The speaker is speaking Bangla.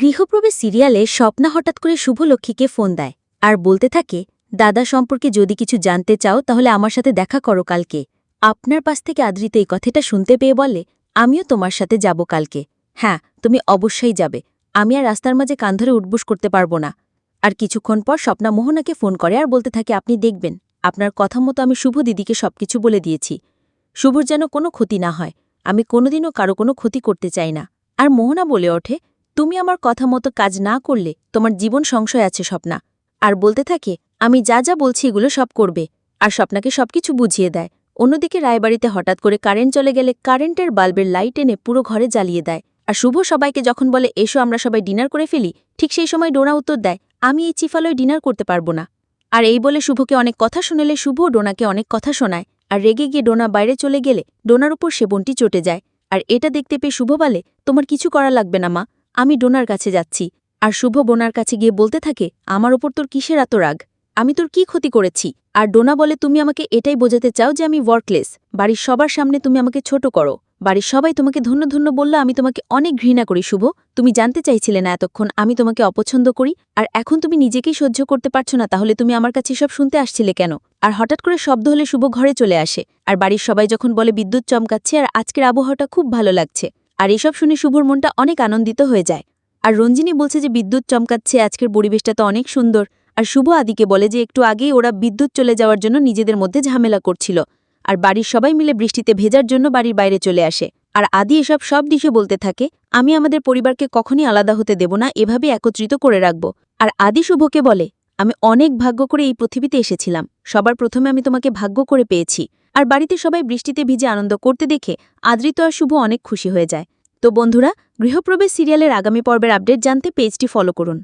গৃহপ্রবেশ সিরিয়ালে স্বপ্না হঠাৎ করে শুভলক্ষ্মীকে ফোন দেয় আর বলতে থাকে, দাদা সম্পর্কে যদি কিছু জানতে চাও তাহলে আমার সাথে দেখা করো কালকে। আপনার পাশ থেকে আদৃত এই কথাটা শুনতে পেয়ে বলে, আমিও তোমার সাথে যাব কালকে। হ্যাঁ তুমি অবশ্যই যাবে। আমি আর রাস্তার মাঝে কান ধরে উঠবুস করতে পারব না। আর কিছুক্ষণ পর স্বপ্না মোহনাকে ফোন করে আর বলতে থাকে, আপনি দেখবেন, আপনার কথা মতো আমি শুভ দিদিকে সবকিছু বলে দিয়েছি। শুভর যেন কোনো ক্ষতি না হয়। আমি কোনোদিনও কারও কোনো ক্ষতি করতে চাই না। আর মোহনা বলে ওঠে তুমি আমার কথা মতো কাজ না করলে তোমার জীবন সংশয় আছে স্বপ্না। আর বলতে থাকে, আমি যা যা বলছি এগুলো সব করবে, আর স্বপ্নাকে সবকিছু বুঝিয়ে দেয়। অন্যদিকে রায়বাড়িতে হঠাৎ করে কারেন্ট চলে গেলে কারেন্টের বাল্বের লাইট এনে পুরো ঘরে জ্বালিয়ে দেয়। আর শুভ সবাইকে যখন বলে, এসো, আমরা সবাই ডিনার করে ফেলি, ঠিক সেই সময় ডোনা উত্তর দেয়, আমি এই চিফালয় ডিনার করতে পারব না। আর এই বলে শুভকে অনেক কথা শোনালে শুভ ডোনাকে অনেক কথা শোনায়। আর রেগে গিয়ে ডোনা বাইরে চলে গেলে ডোনার উপর সেবনটি চটে যায়। আর এটা দেখতে পেয়ে শুভ বলে, তোমার কিছু করা লাগবে না, মা। আমি ডোনার কাছে যাচ্ছি, আর শুভ বোনার কাছে গিয়ে বলতে থাকে, আমার ওপর তোর কিসের এত রাগ? আমি তোর কি ক্ষতি করেছি? আর ডোনা বলে, তুমি আমাকে এটাই বোঝাতে চাও যে আমি ওয়ার্কলেস বাড়ির সবার সামনে তুমি আমাকে ছোট করো। বাড়ির সবাই তোমাকে ধন্য ধন্য বলল আমি তোমাকে অনেক ঘৃণা করি, শুভ। তুমি জানতে চাইছিলে না এতক্ষণ আমি তোমাকে অপছন্দ করি, আর এখন তুমি নিজেকেই সহ্য করতে পারছ না, তাহলে তুমি আমার কাছে সব শুনতে আসছিলে কেন? আর হঠাৎ করে শব্দ হলে শুভ ঘরে চলে আসে, আর বাড়ির সবাই যখন বলে, বিদ্যুৎ চমকাচ্ছে, আর আজকের আবহাওয়াটা খুব ভালো লাগছে। আর এসব শুনে শুভর মনটা অনেক আনন্দিত হয়ে যায়। আর রঞ্জিনী বলছে যে, বিদ্যুৎ চমকাচ্ছে, আজকের পরিবেশটা তো অনেক সুন্দর। আর শুভ আদিকে বলে যে, একটু আগেই ওরা বিদ্যুৎ চলে যাওয়ার জন্য নিজেদের মধ্যে ঝামেলা করছিল। আর বাড়ির সবাই মিলে বৃষ্টিতে ভেজার জন্য বাড়ির বাইরে চলে আসে। আর আদি এসব সব দিশে বলতে থাকে, আমি আমাদের পরিবারকে কখনই আলাদা হতে দেব না, এভাবে একত্রিত করে রাখব। আর আদি শুভকে বলে, আমি অনেক ভাগ্য করে এই পৃথিবীতে এসেছিলাম। সবার প্রথমে আমি তোমাকে ভাগ্য করে পেয়েছি। আর বাড়িতে সবাই বৃষ্টিতে ভিজে আনন্দ করতে দেখে আদৃত আর শুভ অনেক খুশি হয়ে যায়। তো বন্ধুরা, গৃহপ্রবেশ সিরিয়ালের আগামী পর্বের আপডেট জানতে পেজটি ফলো করুন।